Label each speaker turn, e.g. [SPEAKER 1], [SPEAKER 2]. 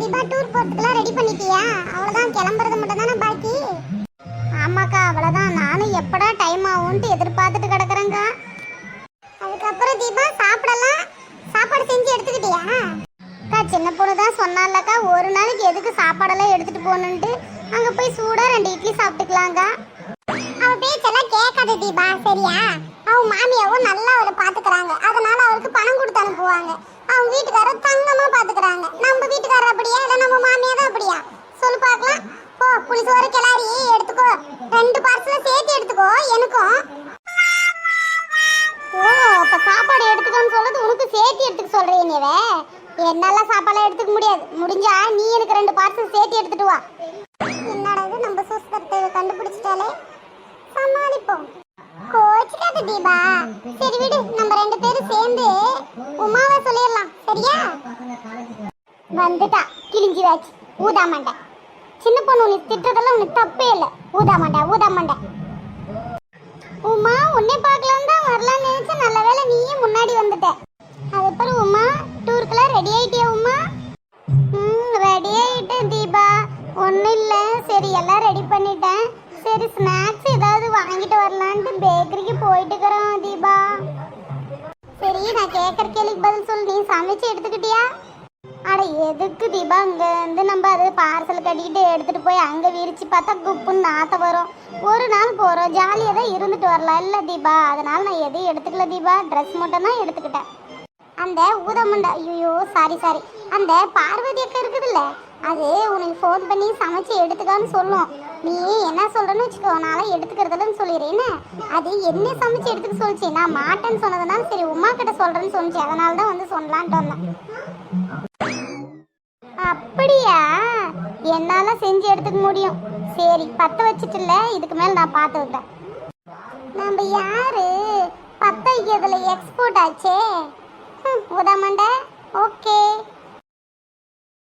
[SPEAKER 1] Deepa tour போறதுக்குலாம் ready பண்ணிட்டியா? அவ்வளவுதான் கிளம்புறது மட்டும் தானே பாக்கி? ஆமாக்கா அவ்வளவுதான். நானும் எப்படா டைம் ஆகும்ட்டு எதிர்பார்த்துட்டு கிடக்குறேங்க அதுக்கப்புறம் தீபா சாப்பிடலாம். சாப்பாடு செஞ்சு எடுத்துக்கிட்டியா? அக்கா சின்ன பொண்ணு தான் சொன்னாலக்கா ஒரு நாளைக்கு எதுக்கு சாப்பாடெல்லாம் எடுத்துட்டு போகணுன்ட்டு? அங்க போய் சூடா ரெண்டு இட்லி சாப்பிட்டுக்கலாங்க அவ பேச்செல்லாம் கேட்காத தீபா சரியா? அவ மாமியாவும் நல்லா அவரை பாத்துக்கறாங்க. அதனால அவருக்கு பணம் கொடுத்து அனுப்புவாங்க. அவங்க வீட்டுக்காரர் தங்கமா பாத்துக்கறாங்க நம்ம வீட்டுக்காரர் அப்படியா இல்ல நம்ம மாமியா தான் அப்படியா சொல்லு பார்க்கலாம் போ ஒரு கிளாரி எடுத்துக்கோ. ரெண்டு பார்சல் சேர்த்து எடுத்துக்கோ. எனக்கும். ஓ அப்ப சாப்பாடு எடுத்துக்கோன்னு சொல்றது உனக்கு சேர்த்து எடுத்துக்க சொல்றீ நீவ என்னால சாப்பாடு எடுத்துக்க முடியாது. முடிஞ்சா நீ எனக்கு ரெண்டு பார்சல் சேர்த்து எடுத்துட்டு வா. என்னடா இது? நம்ம சூஸ்தரத்தை கண்டுபிடிச்சிட்டாலே. சமாளிப்போம். கோச்சுக்காத தீபா. சரி விடு நம்ம ரெண்டு பேரும் சேர்ந்து உமாவை சொல்லிடலாம். சரியா? வந்துட்டா. கிழிஞ்சி வாச்சு ஊதா மாட்டேன் சின்ன பொண்ணு உனக்கு திட்டுறதெல்லாம் உனக்கு தப்பே இல்லை. ஊதா மண்டை ஊதா மண்டை. உமா உன்னை பார்க்கலாம் தான் வரலாம்னு நினைச்சேன் நல்ல வேளை நீயே முன்னாடி வந்துட்ட. அதுக்கப்புறம் உமா டூருக்குலாம் ரெடி ஆயிட்டியா உமா? ம் ரெடி ஆயிட்டேன் தீபா. ஒன்றும் இல்லை. சரி எல்லாம் ரெடி பண்ணிட்டேன். சரி ஸ்நாக்ஸ் ஏதாவது வாங்கிட்டு வரலான்ட்டு பேக்கரிக்கு போயிட்டு இருக்கிறோம் தீபா. சரி நான் கேட்குற கேள்விக்கு பதில் சொல்லு. நீ சமைச்சு எடுத்துக்கிட்டியா? அட எதுக்கு தீபா? அங்க இருந்து நம்ம அது பார்சல் கட்டிக்கிட்டு எடுத்துகிட்டு போய் அங்கே விரிச்சு பார்த்தா குப்புன்னு நாத்த வரும். ஒரு நாள் போகிறோம் ஜாலியாக தான் இருந்துட்டு வரலாம். இல்லை தீபா அதனால் நான் எதையும் எடுத்துக்கல தீபா. ட்ரெஸ் மட்டும் தான் எடுத்துக்கிட்டேன். அந்த ஊதமுண்டா ஐயோ சாரி சாரி அந்த பார்வதி அக்கா இருக்குதுல்ல அது உனக்கு ஃபோன் பண்ணி சமைச்சு எடுத்துக்கான்னு சொல்லும். நீ என்ன சொல்றேன்னு வச்சுக்கோ நான்லாம் எடுத்துக்கிறதுலன்னு சொல்லிடுறேன்னு அது என்ன சமைச்சு எடுத்துக்க சொல்லிச்சு. நான் மாட்டேன்னு சொன்னதுனால சரி உமா கிட்ட சொல்கிறேன்னு சொன்னிச்சு அதனால தான் வந்து சொல்லலான்ட்டு வந்தேன். என்னால செஞ்சு எடுத்துக்க முடியும். சரி பத்த வச்சுட்டுல இதுக்கு மேல நான் பார்த்து விட்டேன் நம்ம யாரு? பத்த வைக்கிறதுல எக்ஸ்போர்ட் ஆச்சே உதமண்ட ஓகே.